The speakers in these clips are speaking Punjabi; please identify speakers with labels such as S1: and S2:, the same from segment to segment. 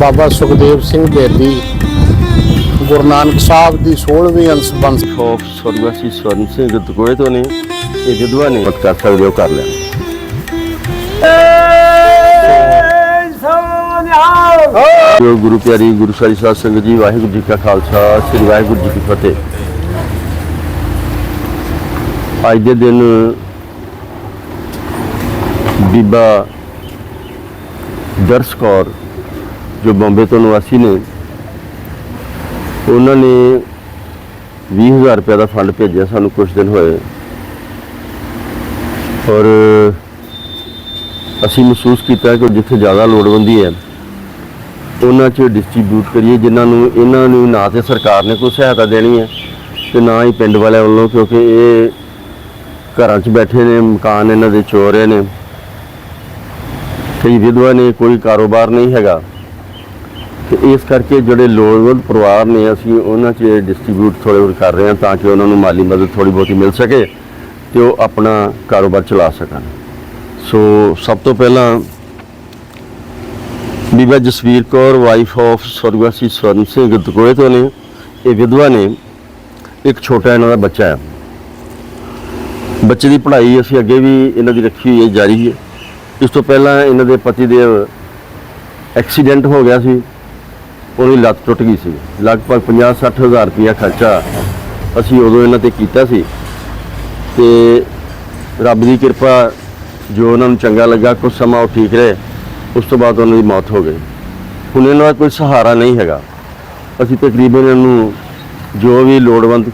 S1: ਬਾਬਾ ਸੁਖਦੇਵ ਸਿੰਘ ਬੇਦੀ, ਗੁਰੂ ਨਾਨਕ ਸਾਹਿਬ ਦੀ 16ਵੀਂ ਅੰਸਬੰਸ
S2: ਸ਼ੌਕ ਸਵਰਗਵਾਸੀ ਸਵਰਨ ਸਿੰਘ ਦਤਕੋਏ ਤੋਂ ਨੇ ਇਹ ਵਿਧਵਾ ਨੇ ਮਤ ਕਰ ਸਕਦੇ ਹੋ ਕਰ ਲੈਣ। ਜੋ ਗੁਰੂ ਪਿਆਰੀ, ਗੁਰੂ ਸਾਹਿਬ ਸਾਧ ਸੰਗਤ ਜੀ, ਵਾਹਿਗੁਰੂ ਜੀ ਕਾ ਖਾਲਸਾ, ਸ੍ਰੀ ਵਾਹਿਗੁਰੂ ਜੀ ਕੀ ਫਤਿਹ। ਅੱਜ ਦੇ ਦਿਨ ਬੀਬਾ ਦਰਸ ਕੌਰ ਜੋ ਬੰਬੇ ਤੋਂ ਨਿਵਾਸੀ ਨੇ, ਉਹਨਾਂ ਨੇ 20000 ਰੁਪਏ ਦਾ ਫੰਡ ਭੇਜਿਆ, ਸਾਨੂੰ ਕੁਝ ਦਿਨ ਹੋਏ। ਔਰ ਅਸੀਂ ਮਹਿਸੂਸ ਕੀਤਾ ਕਿ ਜਿੱਥੇ ਜ਼ਿਆਦਾ ਲੋੜਵੰਦੀ ਹੈ, ਉਹਨਾਂ 'ਚ ਡਿਸਟ੍ਰੀਬਿਊਟ ਕਰੀਏ, ਜਿਨ੍ਹਾਂ ਨੂੰ, ਇਹਨਾਂ ਨੂੰ ਨਾ ਤੇ ਸਰਕਾਰ ਨੇ ਕੋਈ ਸਹਾਇਤਾ ਦੇਣੀ ਹੈ ਤੇ ਨਾ ਹੀ ਪਿੰਡ ਵਾਲਿਆਂ ਵੱਲੋਂ, ਕਿਉਂਕਿ ਇਹ ਘਰਾਂ 'ਚ ਬੈਠੇ ਨੇ, ਮਕਾਨ ਇਹਨਾਂ ਦੇ ਚੋਰ ਰਹੇ ਨੇ। ਕਈ ਵਿਧਵਾ ਨੇ, ਕੋਈ ਕਾਰੋਬਾਰ ਨਹੀਂ ਹੈਗਾ। ਤੇ ਇਸ ਕਰਕੇ ਜਿਹੜੇ ਲੋੜਵੰਦ ਪਰਿਵਾਰ ਨੇ, ਅਸੀਂ ਉਹਨਾਂ 'ਚ ਡਿਸਟ੍ਰੀਬਿਊਟ ਥੋੜ੍ਹੇ ਬਹੁਤ ਕਰ ਰਹੇ ਹਾਂ ਤਾਂ ਕਿ ਉਹਨਾਂ ਨੂੰ ਮਾਲੀ ਮਦਦ ਥੋੜੀ ਬਹੁਤੀ ਮਿਲ ਸਕੇ ਤੇ ਉਹ ਆਪਣਾ ਕਾਰੋਬਾਰ ਚਲਾ ਸਕਣ। ਸੋ ਸਭ ਤੋਂ ਪਹਿਲਾਂ ਬੀਬਾ ਜਸਵੀਰ ਕੌਰ ਵਾਈਫ ਆਫ ਸਵਰਗਵਾਸੀ ਸਵਰਨ ਸਿੰਘ ਦਕੋਏ ਤੋਂ ਨੇ, ਇਹ ਵਿਧਵਾ ਨੇ, ਇੱਕ ਛੋਟਾ ਇਹਨਾਂ ਦਾ ਬੱਚਾ ਹੈ। ਬੱਚੇ ਦੀ ਪੜ੍ਹਾਈ ਅਸੀਂ ਅੱਗੇ ਵੀ ਇਹਨਾਂ ਦੀ ਰੱਖੀ ਹੋਈ ਹੈ, ਜਾਰੀ ਹੈ ਇਸ ਤੋਂ ਪਹਿਲਾਂ ਇਹਨਾਂ ਦੇ ਪਤੀ ਦੇ ਐਕਸੀਡੈਂਟ ਹੋ ਗਿਆ ਸੀ। ਉਹਦੀ ਲੱਤ ਟੁੱਟ ਗਈ ਸੀ। ਲਗਭਗ 50-60 ਹਜ਼ਾਰ ਰੁਪਇਆ ਖਰਚਾ ਅਸੀਂ ਉਦੋਂ ਇਹਨਾਂ ਤੇ ਕੀਤਾ ਸੀ। ਤੇ ਰੱਬ ਦੀ ਕਿਰਪਾ ਜੋ ਉਹਨਾਂ ਨੂੰ ਚੰਗਾ ਲੱਗਾ ਕੁਝ ਸਮਾਂ ਉਹ ਠੀਕ ਰਹੇ, ਉਸ ਤੋਂ ਬਾਅਦ ਉਹਨਾਂ ਦੀ ਮੌਤ ਹੋ ਗਈ। ਹੁਣ ਇਹਨਾਂ ਦਾ ਕੋਈ ਸਹਾਰਾ ਨਹੀਂ ਹੈਗਾ। ਅਸੀਂ ਤਕਰੀਬਨ ਇਹਨਾਂ ਨੂੰ ਜੋ ਵੀ ਲੋੜਵੰਦ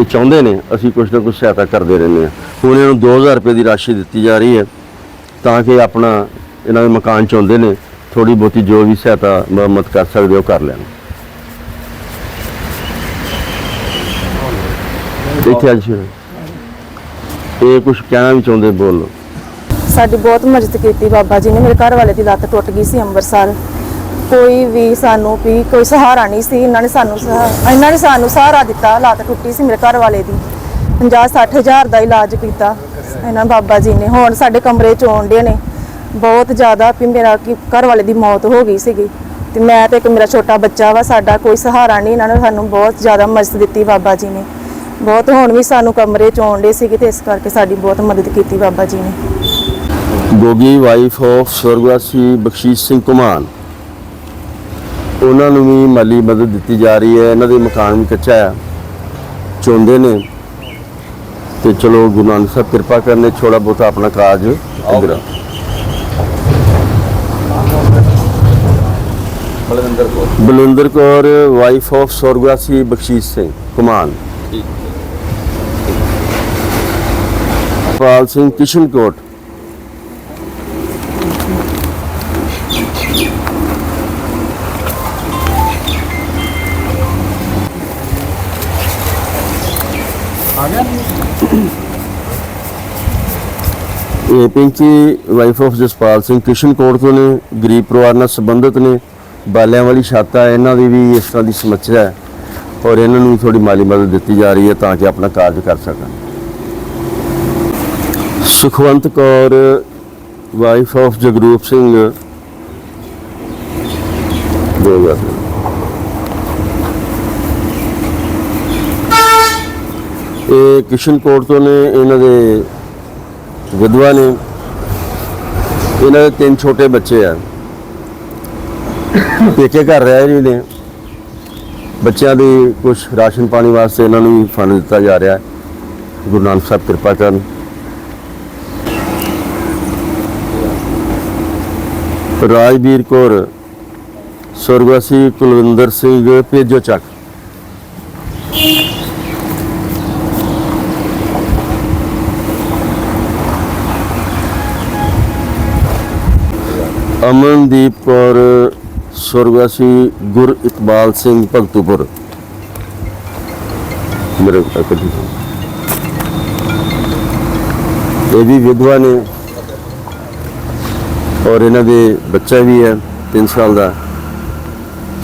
S2: ਇਹ ਚਾਹੁੰਦੇ ਨੇ, ਅਸੀਂ ਕੁਝ ਨਾ ਕੁਝ ਸਹਾਇਤਾ ਕਰਦੇ ਰਹਿੰਦੇ ਹਾਂ। ਹੁਣ ਇਹਨਾਂ ਨੂੰ 2000 ਰੁਪਏ ਦੀ ਰਾਸ਼ੀ ਦਿੱਤੀ ਜਾ ਰਹੀ ਹੈ ਤਾਂ ਕਿ ਆਪਣਾ ਇਹਨਾਂ ਦੇ ਮਕਾਨ ਚਾਹੁੰਦੇ ਨੇ। ਥੋੜੀ ਬਹੁਤੀ ਜੋ ਵੀ ਸਹਾਇਤਾ ਮੁਰੰਮਤ ਕਰ ਸਕਦੇ ਹੋ ਕਰ ਲੈਣ। ਇੱਥੇ ਅੱਜ ਇਹ ਕੁਝ ਕਹਿਣਾ ਵੀ ਚਾਹੁੰਦੇ, ਬੋਲੋ
S3: ਸਾਡੀ ਬਹੁਤ ਮਦਦ ਕੀਤੀ ਬਾਬਾ ਜੀ ਨੇ। ਮੇਰੇ ਘਰ ਵਾਲੇ ਦੀ ਲੱਤ ਟੁੱਟ ਗਈ ਸੀ ਅੰਮ੍ਰਿਤਸਰ। ਕੋਈ ਵੀ ਸਾਨੂੰ ਵੀ ਕੋਈ ਸਹਾਰਾ ਨਹੀਂ ਸੀ। ਇਹਨਾਂ ਨੇ ਸਾਨੂੰ ਸਹਾ- ਇਹਨਾਂ ਨੇ ਸਾਨੂੰ ਸਹਾਰਾ ਦਿੱਤਾ, ਲੱਤ ਟੁੱਟੀ ਸੀ ਮੇਰੇ ਘਰ ਵਾਲੇ ਦੀ। 50 60 ਹਜ਼ਾਰ ਦਾ ਇਲਾਜ ਕੀਤਾ ਇਹਨਾਂ ਬਾਬਾ ਜੀ ਨੇ। ਹੁਣ ਸਾਡੇ ਕਮਰੇ ਚ ਆਉਂਦੇ ਨੇ। ਬਹੁਤ ਜ਼ਿਆਦਾ ਵੀ ਮੇਰਾ ਕਿ ਘਰ ਵਾਲੇ ਦੀ ਮੌਤ ਹੋ ਗਈ ਸੀਗੀ। ਤੇ ਮੈਂ ਤੇ ਇੱਕ ਮੇਰਾ ਛੋਟਾ ਬੱਚਾ ਵਾ ਸਾਡਾ ਕੋਈ ਸਹਾਰਾ ਨਹੀਂ ਇਹਨਾਂ ਨੇ ਸਾਨੂੰ ਬਹੁਤ ਜ਼ਿਆਦਾ ਮਦਦ ਦਿੱਤੀ ਬਾਬਾ ਜੀ ਨੇ। ਬਹੁਤ ਹੁਣ ਵੀ ਸਾਨੂੰ ਕਮਰੇ ਚ ਆਉਂਦੇ ਸੀਗੇ ਤੇ ਇਸ ਕਰਕੇ ਸਾਡੀ ਬਹੁਤ ਮਦਦ ਕੀਤੀ ਬਾਬਾ ਜੀ ਨੇ।
S2: ਗੋਗੀ ਵਾਈਫ ਆਫ ਸਵਰਗਵਾਸੀ ਬਖਸ਼ੀਸ਼ ਸਿੰਘ ਕੁਮਾਨ। ਉਹਨਾਂ ਨੂੰ ਵੀ ਮਾਲੀ ਮਦਦ ਦਿੱਤੀ ਜਾ ਰਹੀ ਹੈ ਇਹਨਾਂ ਦੇ ਮਕਾਨ ਵੀ ਕੱਚਾ ਹੈ। ਚਾਹੁੰਦੇ ਨੇ। ਤੇ ਚਲੋ ਗੁਰੂ ਨਾਨਕ ਸਾਹਿਬ ਕਿਰਪਾ ਕਰਨੇ ਛੋੜਾ ਬਹੁਤਾ ਆਪਣਾ ਕਾਜ ਇਧਰ ਬਲਵਿੰਦਰ ਕੌਰ। ਵਾਈਫ ਆਫ ਸਵਰਗਵਾਸੀ ਬਖਸ਼ੀਸ਼ ਸਿੰਘ ਕੁਮਾਨ। ਪਾਲ ਸਿੰਘ ਕਿਸ਼ਨਕੋਟ। ਇਹ ਪਿੰਕੀ ਵਾਈਫ ਆਫ ਜਸਪਾਲ ਸਿੰਘ ਕਿਸ਼ਨਕੋਟ ਤੋਂ ਨੇ ਗਰੀਬ ਪਰਿਵਾਰ ਨਾਲ ਸੰਬੰਧਿਤ ਨੇ। ਬਾਲਿਆਂ ਵਾਲੀ ਛੱਤ ਹੈ ਇਹਨਾਂ ਦੀ ਵੀ ਇਸ ਤਰ੍ਹਾਂ ਦੀ ਸਮੱਸਿਆ ਹੈ ਔਰ ਇਹਨਾਂ ਨੂੰ ਥੋੜੀ ਮਾਲੀ ਮਦਦ ਦਿੱਤੀ ਜਾ ਰਹੀ ਹੈ ਤਾਂ ਕਿ ਆਪਣਾ ਕਾਰਜ ਕਰ ਸਕਣ। Sukhwant Kaur wife of Jagroop Singh. ਦੋ ਹਜ਼ਾਰ ਇਹ ਕਿਸ਼ਨਕੋਟ ਤੋਂ ਨੇ, ਇਹਨਾਂ ਦੇ ਵਿਧਵਾ ਨੇ। ਇਹਨਾਂ ਦੇ ਤਿੰਨ ਛੋਟੇ ਬੱਚੇ ਆ। ਪੇਕੇ ਘਰ ਰਹਿ ਰਹੇ ਨੇ ਬੱਚਿਆਂ ਦੇ ਕੁਝ ਰਾਸ਼ਨ ਪਾਣੀ ਵਾਸਤੇ ਇਹਨਾਂ ਨੂੰ ਵੀ ਫੰਡ ਦਿੱਤਾ ਜਾ ਰਿਹਾ ਹੈ। ਗੁਰੂ ਨਾਨਕ ਸਾਹਿਬ ਕਿਰਪਾ ਕਰਨ। ਰਾਜਵੀਰ ਕੌਰ ਸੁਰਗਵਾਸੀ ਕੁਲਵਿੰਦਰ ਸਿੰਘ, ਭੇਜੋ ਚੱਕ। ਅਮਨਦੀਪ ਕੌਰ ਸਵਰਗਵਾਸੀ ਗੁਰ ਇਕਬਾਲ ਸਿੰਘ ਭਗਤੂਪੁਰ। ਮੇਰੇ ਅਕਦੀ ਇਹ ਵੀ ਵਿਧਵਾ ਨੇ ਔਰ ਇਹਨਾਂ ਦੇ ਬੱਚਾ ਵੀ ਹੈ 3 ਸਾਲ ਦਾ।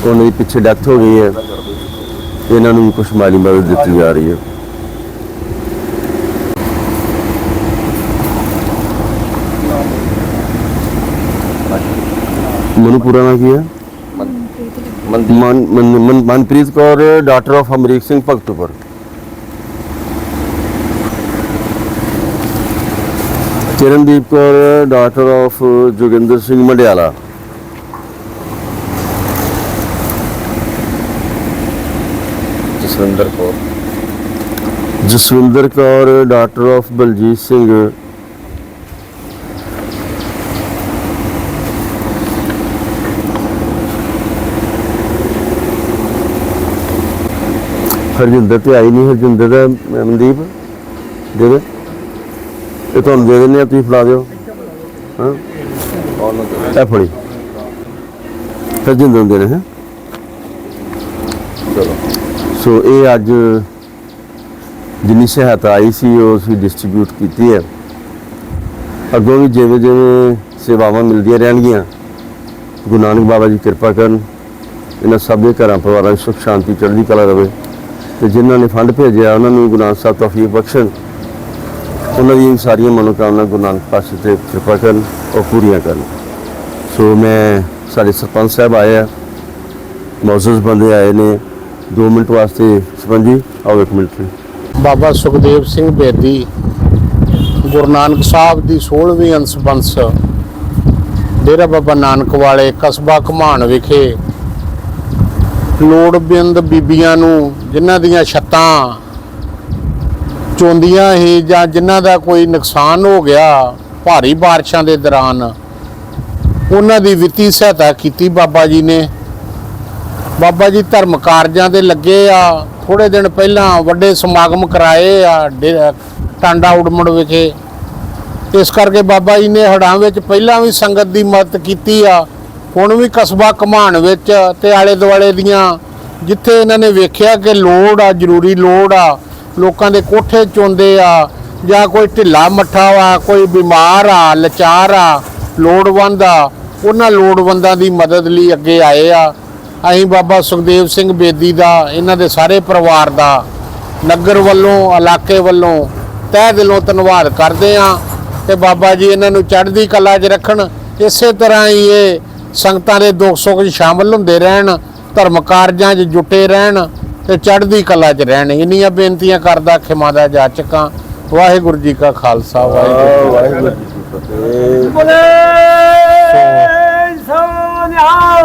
S2: ਉਹਨਾਂ ਦੀ ਪਿੱਛੇ ਡੈਥ ਹੋ ਗਈ ਹੈ। ਇਹਨਾਂ ਨੂੰ ਕੁਝ ਮਾਲੀ ਮਦਦ ਦਿੱਤੀ ਜਾ ਰਹੀ ਹੈ। ਮਨੂ ਪੂਰਾ ਨਾਂ ਕੀ ਹੈ? ਮਨ ਮਨ- ਮਨ- Manpreet Kaur daughter of Amrik Singh Bhagatpur. Kirandeep Kaur daughter of Joginder Singh Mandiala.
S1: Jaswinder Kaur.
S2: Jaswinder Kaur daughter of Baljit Singh. Harjinder ਤੇ ਆਈ ਨਹੀਂ, ਹਰਜਿੰਦਰ ਦਾ ਮਨਦੀਪ ਦੇ ਦੇ ਇਹ ਤੁਹਾਨੂੰ ਦੇ ਦਿੰਦੇ ਆ, ਤੁਸੀਂ ਫੜਾ ਦਿਓ। ਹਾਂ। ਇਹ ਫੜੀ। ਹਰਜਿੰਦਰ ਦੇ ਰਹੇ ਸੋ ਇਹ ਅੱਜ ਜਿੰਨੀ ਸਹਾਇਤਾ ਆਈ ਸੀ, ਉਹ ਅਸੀਂ ਡਿਸਟ੍ਰੀਬਿਊਟ ਕੀਤੀ ਹੈ। ਅੱਗੋਂ ਵੀ ਜਿਵੇਂ ਜਿਵੇਂ ਸੇਵਾਵਾਂ ਮਿਲਦੀਆਂ ਰਹਿਣਗੀਆਂ, ਗੁਰੂ ਨਾਨਕ ਬਾਬਾ ਜੀ ਕਿਰਪਾ ਕਰਨ, ਇਹਨਾਂ ਸਭ ਦੇ ਘਰਾਂ ਪਰਿਵਾਰਾਂ ਵਿੱਚ ਸੁਖ ਸ਼ਾਂਤੀ ਚੜ੍ਹਦੀ ਕਲਾ ਰਵੇ। ਤੇ ਜਿਨ੍ਹਾਂ ਨੇ ਫੰਡ ਭੇਜਿਆ, ਉਹਨਾਂ ਨੂੰ ਗੁਰੂ ਨਾਨਕ ਸਾਹਿਬ ਤੌਫੀਕ ਬਖਸ਼ਣ। ਉਹਨਾਂ ਦੀਆਂ ਸਾਰੀਆਂ ਮਨੋਕਾਮਨਾ ਗੁਰੂ ਨਾਨਕ ਪਾਤਸ਼ਾਹ ਤੇ ਕਿਰਪਾ ਕਰਨ, ਉਹ ਪੂਰੀਆਂ ਕਰਨ। ਸੋ ਮੈਂ ਸਾਡੇ ਸਰਪੰਚ ਸਾਹਿਬ ਆਏ ਆ। ਮੌਜੂਦ ਬੰਦੇ ਆਏ ਨੇ। 2 ਮਿੰਟ ਵਾਸਤੇ ਸਰਪੰਚ ਜੀ ਆਓ ਇੱਕ ਮਿੰਟ।
S1: ਬਾਬਾ ਸੁਖਦੇਵ ਸਿੰਘ ਬੇਦੀ, ਗੁਰੂ ਨਾਨਕ ਸਾਹਿਬ ਦੀ 16ਵੀਂ ਅੰਸ ਬੰਸ ਡੇਰਾ ਬਾਬਾ ਨਾਨਕ ਵਾਲੇ ਕਸਬਾ ਘਮਾਣ ਵਿਖੇ ਲੋੜਵੰਦ ਬੀਬੀਆਂ ਨੂੰ ਜਿਨ੍ਹਾਂ ਦੀਆਂ ਛੱਤਾਂ ਚੋਂਦੀਆਂ ਹੀ ਜਾਂ ਜਿਨ੍ਹਾਂ ਦਾ ਕੋਈ ਨੁਕਸਾਨ ਹੋ ਗਿਆ ਭਾਰੀ ਬਾਰਿਸ਼ਾਂ ਦੇ ਦੌਰਾਨ, ਉਹਨਾਂ ਦੀ ਵਿੱਤੀ ਸਹਾਇਤਾ ਕੀਤੀ ਬਾਬਾ ਜੀ ਨੇ। ਬਾਬਾ ਜੀ ਧਰਮ ਕਾਰਜਾਂ ਦੇ ਲੱਗੇ ਆ ਥੋੜੇ ਦਿਨ ਪਹਿਲਾਂ ਵੱਡੇ ਸਮਾਗਮ ਕਰਾਏ ਆ, ਡੇ- ਟਾਂਡਾ ਉਡਮੜ ਵਿਖੇ। ਇਸ ਕਰਕੇ ਬਾਬਾ ਜੀ ਨੇ ਹੜਾਂ ਵਿੱਚ ਪਹਿਲਾਂ ਵੀ ਸੰਗਤ ਦੀ ਮਦਦ ਕੀਤੀ ਆ। ਹੁਣ ਵੀ ਕਸਬਾ ਘਮਾਣ ਵਿੱਚ ਤੇ ਆਲੇ ਦੁਆਲੇ ਦੀਆਂ, ਜਿੱਥੇ ਇਹਨਾਂ ਨੇ ਵੇਖਿਆ ਕਿ ਲੋੜ ਆ, ਜ਼ਰੂਰੀ ਲੋੜ ਆ, ਲੋਕਾਂ ਦੇ ਕੋਠੇ ਚੋਂਦੇ ਆ, ਜਾਂ ਕੋਈ ਢਿੱਲਾ ਮੱਠਾ ਵਾ, ਕੋਈ ਬਿਮਾਰ ਆ, ਲਾਚਾਰ ਆ, ਲੋੜਵੰਦ ਆ, ਉਹਨਾਂ ਲੋੜਵੰਦਾਂ ਦੀ ਮਦਦ ਲਈ ਅੱਗੇ ਆਏ ਆ। ਅਸੀਂ ਬਾਬਾ ਸੁਖਦੇਵ ਸਿੰਘ ਬੇਦੀ ਦਾ, ਇਹਨਾਂ ਦੇ ਸਾਰੇ ਪਰਿਵਾਰ ਦਾ ਨਗਰ ਵੱਲੋਂ, ਇਲਾਕੇ ਵੱਲੋਂ ਤਹਿ ਦਿਲੋਂ ਧੰਨਵਾਦ ਕਰਦੇ ਆ ਤੇ ਬਾਬਾ ਜੀ ਇਹਨਾਂ ਨੂੰ ਚੜ੍ਹਦੀ ਕਲਾ 'ਚ ਰੱਖਣ। ਇਸੇ ਤਰ੍ਹਾਂ ਹੀ ਇਹ ਸੰਗਤਾਂ ਦੇ ਦੁੱਖ ਸੁੱਖ 'ਚ ਸ਼ਾਮਲ ਹੁੰਦੇ ਰਹਿਣ ਧਰਮ ਕਾਰਜਾਂ 'ਚ ਜੁਟੇ ਰਹਿਣ ਤੇ ਚੜ੍ਹਦੀ ਕਲਾ 'ਚ ਰਹਿਣ। ਇੰਨੀਆਂ ਬੇਨਤੀਆਂ ਕਰਦਾ ਖਿਮਾ ਦਾ ਜਾਚਕਾਂ ਵਾਹਿਗੁਰੂ ਜੀ ਕਾ ਖਾਲਸਾ ਵਾਹਿਗੁਰੂ
S2: ਵਾਹਿਗੁਰੂ ਜੀ ਕੀ ਫਤਿਹ।
S4: ਬੋਲੇ ਸੋਨਿਹਾਲ